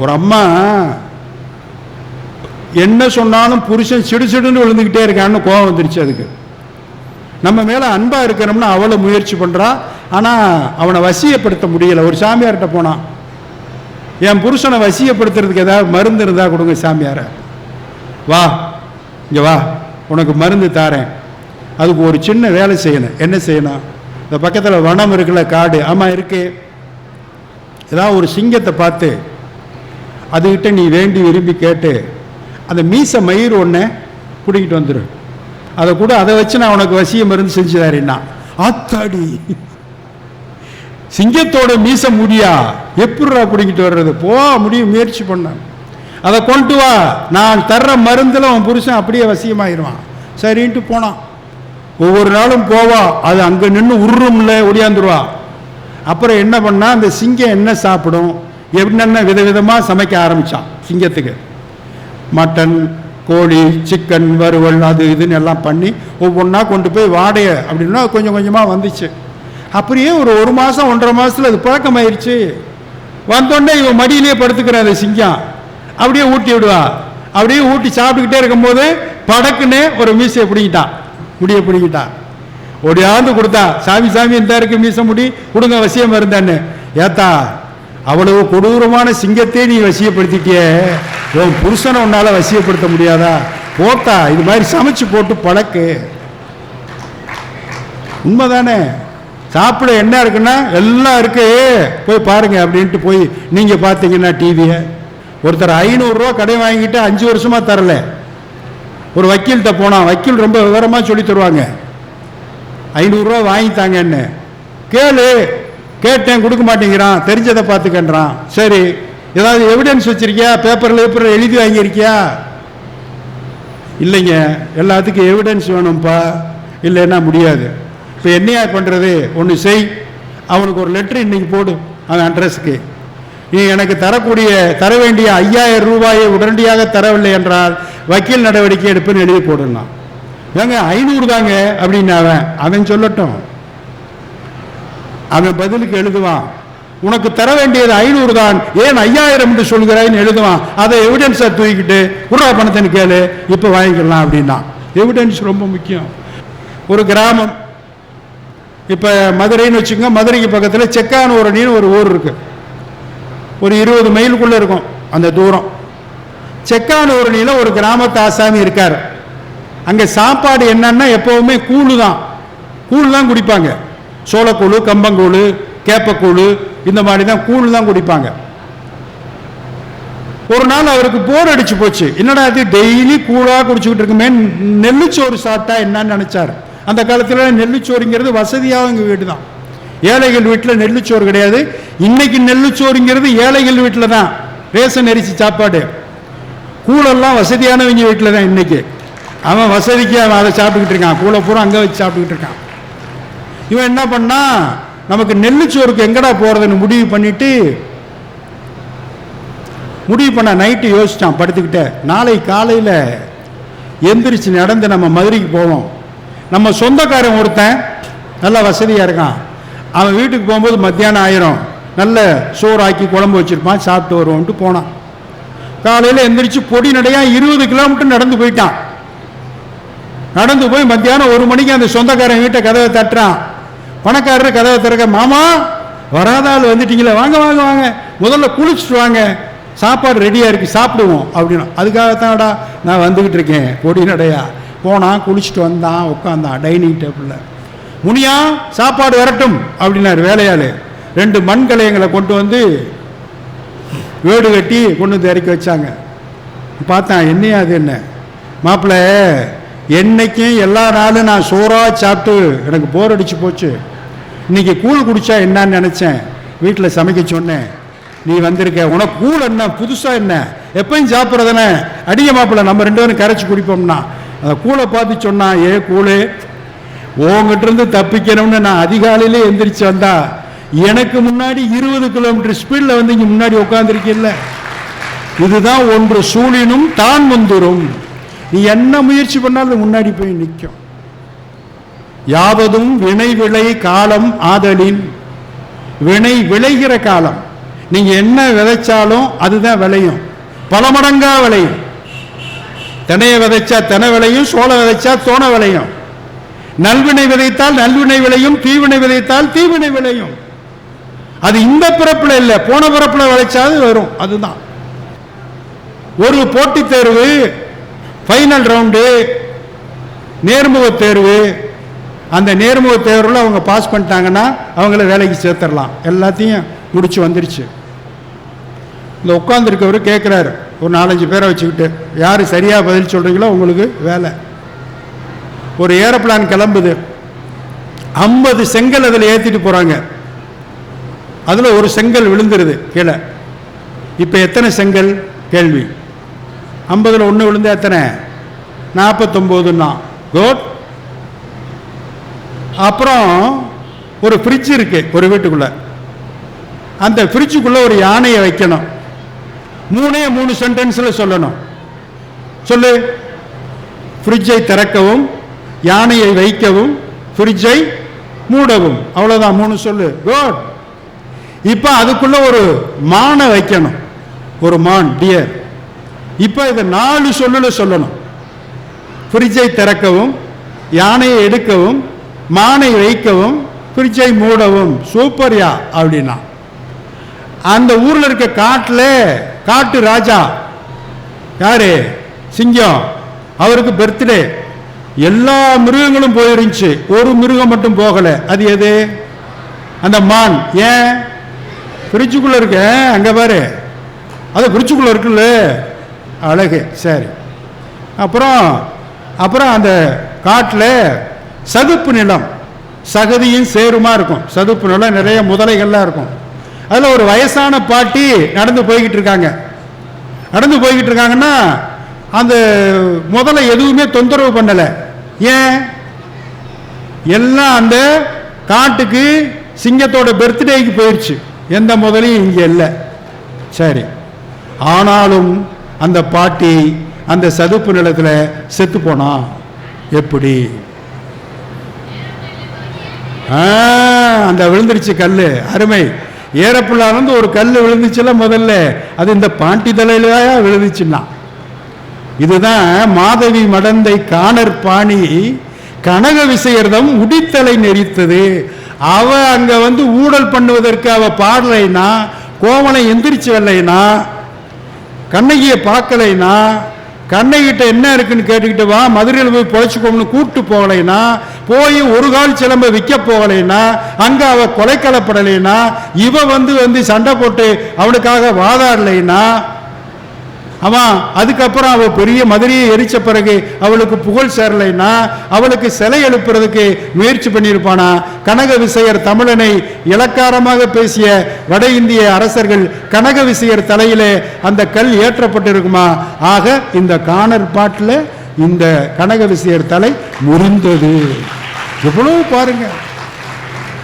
ஒரு அம்மா என்ன சொன்னாலும் புருஷன் சிடு சிடுன்னு விழுந்துக்கிட்டே இருக்கான்னு கோவம் வந்துருச்சு அதுக்கு. நம்ம மேலே அன்பாக இருக்கிறோம்னா அவளை முயற்சி பண்ணுறா ஆனால் அவனை வசியப்படுத்த முடியல. ஒரு சாமியார்கிட்ட போனான் என் புருஷனை வசியப்படுத்துறதுக்கு ஏதாவது மருந்து இருந்தால் கொடுங்க சாமியாரை. வா இங்கே வா. உனக்கு மருந்து தாரேன். அதுக்கு ஒரு சின்ன வேலை செய்யணும். என்ன செய்யணும்? இந்த பக்கத்தில் வனம் இருக்குல்ல காடு. ஆமாம் இருக்கு. ஏதாவது ஒரு சிங்கத்தை பார்த்து அதுகிட்ட நீ வேண்டி விரும்பி கேட்டு அந்த மீச மயிர் ஒன்று பிடிக்கிட்டு வந்துடு அதை கூட அதை வச்சு நான் உனக்கு வசிய மருந்து செஞ்சு தரேன்னா. ஆத்தாடி. சிங்கத்தோட மீச முடியா? எப்படிடா பிடிக்கிட்டு வர்றது? போ முடியும் முயற்சி பண்ண. அதை கொண்டு வா. நான் தர்ற மருந்தில் உன் புருஷன் அப்படியே வசியமாயிருவான். சரின்ட்டு போனான். ஒவ்வொரு நாளும் போவா. அது அங்கே நின்று உரும்ல ஒடியாந்துருவா. அப்புறம் என்ன பண்ணால் அந்த சிங்கம் என்ன சாப்பிடும்? என்னென்ன விதவிதமாக சமைக்க ஆரம்பித்தான் சிங்கத்துக்கு. மட்டன் கோழி சிக்கன் வறுவல் அது இதுன்னு எல்லாம் பண்ணி ஒவ்வொன்றா கொண்டு போய் வாடைய அப்படின்னா கொஞ்சம் கொஞ்சமாக வந்துச்சு. அப்படியே ஒரு ஒரு மாதம் ஒன்றரை மாதத்தில் அது பழக்கமாயிருச்சு. வந்தோடனே இவன் மடியிலே படுத்துக்கிறான் அந்த சிங்கம். அப்படியே ஊட்டி விடுவான் அப்படியே ஊட்டி சாப்பிட்டுக்கிட்டே இருக்கும்போது படக்குன்னு ஒரு மீசையை பிடிக்கிட்டான் முடியை பிடிக்கிட்டான் ஒடியாந்து கொடுத்தா சாமி சாமி இந்த இருக்கு மீச முடி கொடுங்க அவசியம் இருந்தான்னு ஏத்தா அவ்வளவு கொடூரமான சிங்கத்தை நீ வசியப்படுத்திட்டியே. உன் புருஷனை உன்னால வசியப்படுத்த முடியாதா? போட்டா இது மாதிரி சமைச்சு போட்டு பழக்கு. உண்மைதானே? சாப்பிட என்ன இருக்குன்னா எல்லாம் இருக்கு. போய் பாருங்க அப்படின்ட்டு போய் நீங்க பார்த்தீங்கன்னா டிவியை ஒருத்தர் ஐநூறுரூவா கடை வாங்கிட்டு அஞ்சு வருஷமா தரல. ஒரு வக்கீல்கிட்ட போனான். வக்கீல் ரொம்ப விவரமாக சொல்லி தருவாங்க. ஐநூறுரூவா வாங்கித்தாங்கன்னு. கேளு கேட்டேன் கொடுக்க மாட்டேங்கிறான் தெரிஞ்சதை பார்த்துக்கன்றான். சரி ஏதாவது எவிடன்ஸ் வச்சிருக்கியா? பேப்பரில் பேப்பரில் எழுதி வாங்கியிருக்கியா? இல்லைங்க எல்லாத்துக்கும் எவிடன்ஸ் வேணும்ப்பா இல்லைன்னா முடியாது. இப்போ என்னையா பண்ணுறது ஒன்று செய். அவனுக்கு ஒரு லெட்ரு இன்றைக்கி போடு அவன் அட்ரஸுக்கு நீ எனக்கு தரக்கூடிய தர வேண்டிய ஐயாயிரம் ரூபாயை உடனடியாக தரவில்லை என்றால் வக்கீல் நடவடிக்கை எடுப்புன்னு எழுதி போடலாம். ஏங்க ஐநூறு தாங்க அப்படின்னு அவன் அவன் சொல்லட்டும். அவன் பதிலுக்கு எழுதுவான். உனக்கு தர வேண்டியது ஐநூறு தான். ஏன் ஐயாயிரம் என்று சொல்கிறாய்ன்னு எழுதுவான். அதை எவிடன்ஸை தூக்கிட்டு குர்ரா பணத்தைன்னு கேளு இப்போ வாங்கிக்கலாம் அப்படின்னா எவிடன்ஸ் ரொம்ப முக்கியம். ஒரு கிராமம். இப்போ மதுரைன்னு வச்சுக்கோங்க மதுரைக்கு பக்கத்தில் செக்கானூரணின்னு ஒரு ஊர் இருக்குது ஒரு இருபது மைலுக்குள்ளே இருக்கும் அந்த தூரம். செக்கானூரணியில் ஒரு கிராமத்து ஆசாமி இருக்கார். அங்கே சாப்பாடு என்னன்னா எப்போவுமே கூழு தான். கூழ் தான் குடிப்பாங்க. சோளக்கூழு கம்பங்கூழு கேப்பக்கூழு இந்த மாதிரி தான் கூழ் தான் குடிப்பாங்க. ஒரு நாள் அவருக்கு போர் அடிச்சு போச்சு. என்னடா இது டெய்லி கூழா குடிச்சுக்கிட்டு இருக்குமே நெல்லுச்சோறு சாப்பிட்டா என்னன்னு நினைச்சார். அந்த காலத்துல நெல்லுச்சோறுங்கிறது வசதியாக எங்கள் வீடு தான் ஏழைகள் வீட்டில் நெல்லுச்சோறு கிடையாது. இன்னைக்கு நெல்லுச்சோறுங்கிறது ஏழைகள் வீட்டில் தான் ரேசன் அரிசி சாப்பாடு. கூழெல்லாம் வசதியானவங்க வீட்டில் தான் இன்னைக்கு. அவன் வசதிக்கு அவன் அதை சாப்பிட்டுக்கிட்டு இருக்கான். கூழை பூரா அங்கே வச்சு சாப்பிட்டுக்கிட்டு இருக்கான். இவன் என்ன பண்ணா? நமக்கு நெல்லுச்சோருக்கு எங்கடா போகிறதுன்னு முடிவு பண்ணிட்டு முடிவு பண்ண நைட்டு யோசிச்சான் படுத்துக்கிட்ட. நாளை காலையில் எந்திரிச்சு நடந்து நம்ம மதுரைக்கு போவோம். நம்ம சொந்தக்காரன் ஒருத்தன் நல்ல வசதியாக இருக்கான். அவன் வீட்டுக்கு போகும்போது மத்தியானம் ஆயிரும். நல்ல சோறு ஆக்கி குழம்பு வச்சுருப்பான் சாப்பிட்டு வருவோன்ட்டு போனான். காலையில் எந்திரிச்சு பொடி நடையாக இருபது கிலோமீட்டர் நடந்து போயிட்டான். நடந்து போய் மத்தியானம் ஒரு மணிக்கு அந்த சொந்தக்காரன் வீட்டை கதவை தட்டுறான். பணக்காரர் கதவை திறக்க மாமா வராத ஆள் வந்துட்டீங்களே வாங்க வாங்க வாங்க. முதல்ல குளிச்சுட்டு வாங்க. சாப்பாடு ரெடியாக இருக்கு சாப்பிடுவோம் அப்படின்னா. அதுக்காகத்தான்டா நான் வந்துக்கிட்டு இருக்கேன் பொடி நடையா. போனான் குளிச்சுட்டு வந்தான் உட்காந்தான் டைனிங் டேபிளில் முனியா சாப்பாடு வரட்டும் அப்படின்னாரு வேலையாள். ரெண்டு மண் கலையங்களை கொண்டு வந்து வேடு கட்டி கொண்டு வந்து இறக்கி வச்சாங்க. பார்த்தான் என்னையா அது என்ன? மாப்பிள்ள என்னைக்கும் எல்லா நாளும் நான் சோறாக சாப்பிட்டு எனக்கு போர் அடித்து போச்சு. இன்னைக்கு கூழ் குடிச்சா என்னன்னு நினச்சேன். வீட்டில் சமைக்க சொன்னேன். நீ வந்திருக்க உனக்கு கூழ் என்ன புதுசாக என்ன? எப்பயும் சாப்பிட்றதுனே அடிய மாப்பிள்ள நம்ம ரெண்டு பேரும் கரைச்சி குடிப்போம்னா. அந்த கூழை பார்த்து சொன்னான் ஏ கூழு உங்ககிட்ட இருந்து தப்பிக்கணும்னு நான் அதிகாலையிலே எந்திரிச்சு வந்தா எனக்கு முன்னாடி இருபது கிலோமீட்டர் ஸ்பீடில் வந்து இங்கே முன்னாடி உட்காந்துருக்கில்ல இதுதான் ஒன்று சூழினும் தான் முந்துரும் நீ என்ன முயற்சி பண்ணாலும் அது முன்னாடி போய் நிற்கும் யாவதும் வினை விளை காலம் ஆதலின். வினை விளைகிற காலம். நீங்கள் என்ன விதைச்சாலும் அதுதான் விளையும். பல மடங்கா விளையும். தினையை விதைச்சா தினை விளையும் சோளம் விதைச்சா சோன விளையும். நல்வினை விதைத்தால் நல்வினை விளையும் தீவினை விதைத்தால் தீவினை விளையும். அது இந்த பிறப்பில் இல்லை போன பிறப்பில் விளைச்சாது வரும் அதுதான். ஒரு போட்டித் தேர்வு ஃபைனல் ரவுண்டு நேர்முக தேர்வு அந்த நேர்முக தேர்வில் அவங்க பாஸ் பண்ணிட்டாங்கன்னா அவங்கள வேலைக்கு சேர்த்துடலாம். எல்லாத்தையும் முடிச்சு வந்துருச்சு. இந்த உட்காந்துருக்கவர் கேட்குறாரு ஒரு நாலஞ்சு பேரை வச்சுக்கிட்டு யார் சரியாக பதில் சொல்கிறீங்களோ உங்களுக்கு வேலை. ஒரு ஏரோப்ளான் கிளம்புது. ஐம்பது செங்கல் அதில் ஏற்றிட்டு போகிறாங்க அதில் ஒரு செங்கல் விழுந்துருது கீழே. இப்போ எத்தனை செங்கல்? கேள்வி. ஐம்பதில் ஒன்று விழுந்தா எத்தனை? நாற்பத்தொம்போதுன்னா குட். அப்புறம் ஒரு ஃப்ரிட்ஜ் இருக்குது ஒரு வீட்டுக்குள்ளே. அந்த ஃப்ரிட்ஜுக்குள்ளே ஒரு யானையை வைக்கணும். மூணே மூணு சென்டென்ஸில் சொல்லணும். சொல்லு. ஃப்ரிட்ஜை திறக்கவும் யானையை வைக்கவும் ஃப்ரிட்ஜை மூடவும். அவ்வளோதான் மூணு சொல்லு. குட் இப்போ அதுக்குள்ளே ஒரு மானை வைக்கணும். ஒரு மான் டியர் இப்போ இதை நாலு சொல்லுல சொல்லணும். ஃப்ரிட்ஜை திறக்கவும் யானையை எடுக்கவும் மானை வைக்கவும் ஃப்ரிட்ஜை மூடவும் சூப்பர்யா அப்படின்னா. அந்த ஊரில் இருக்க காட்டில் காட்டு ராஜா. யாரு? சிங்கம். அவருக்கு பர்த்டே எல்லா மிருகங்களும் போயிருந்துச்சு. ஒரு மிருகம் மட்டும் போகலை. அது எது? அந்த மான். ஏன்? ஃப்ரிட்ஜுக்குள்ளே இருக்க அங்கே பாரு. அது ஃப்ரிட்ஜுக்குள்ளே இருக்குல்ல. அழகு. சரி. அப்புறம் அப்புறம் அந்த காட்டில் சதுப்பு நிலம். சகதியும் சேருமா இருக்கும். சதுப்பு நிலம் நிறைய முதலைகள்லாம் இருக்கும். அதில் ஒரு வயசான பாட்டி நடந்து போய்கிட்டு இருக்காங்க. நடந்து போய்கிட்டு இருக்காங்கன்னா அந்த முதலை எதுவுமே தொந்தரவு பண்ணலை. ஏன்? எல்லாம் அந்த காட்டுக்கு சிங்கத்தோட பர்த்டேக்கு போயிடுச்சு எந்த முதலையும் இங்கே இல்லை. சரி. ஆனாலும் அந்த பாட்டி அந்த சதுப்பு நிலத்தில் செத்து போனான் எப்படி? அந்த விழுந்துருச்சு கல் அருமை. ஏறப்புள்ளாருந்து ஒரு கல் விழுந்துச்சுல முதல்ல. அது இந்த பாண்டி தலையிலயா விழுந்துச்சுன்னா. இதுதான் மாதவி மடந்தை காணர் பாணி. கனக விசையர்தம் உடித்தலை நெறித்தது. அவ அங்க வந்து ஊழல் பண்ணுவதற்கு அவ பாடலைனா கோவலை எந்திரிச்சு வரலைனா கண்ணகியை பார்க்கலைனா கண்ணகிட்ட என்ன இருக்குன்னு கேட்டுக்கிட்டு வா மதுரையில் போய் பொழைச்சிக்கோம்னு கூப்பிட்டு போகலைன்னா போய் ஒரு கால் சிலம்ப விற்க போகலைன்னா அங்கே அவள் கொலைக்கலப்படலைன்னா இவ வந்து வந்து சண்டை போட்டு அவனுக்காக வாதாடலைன்னா அவன் அதுக்கப்புறம் அவள் பெரிய மதுரையை எரிச்ச பிறகு அவளுக்கு புகழ் சேரலைன்னா அவளுக்கு சிலை எழுப்புறதுக்கு முயற்சி பண்ணியிருப்பானா? கனக விசையர் தமிழனை இலக்காரமாக பேசிய வட இந்திய அரசர்கள் கனக விசையர் தலையிலே அந்த கல் ஏற்றப்பட்டிருக்குமா? ஆக இந்த காணர் பாட்டில் இந்த கனக விசையர் தலை முறிந்தது. எவ்வளவு பாருங்க.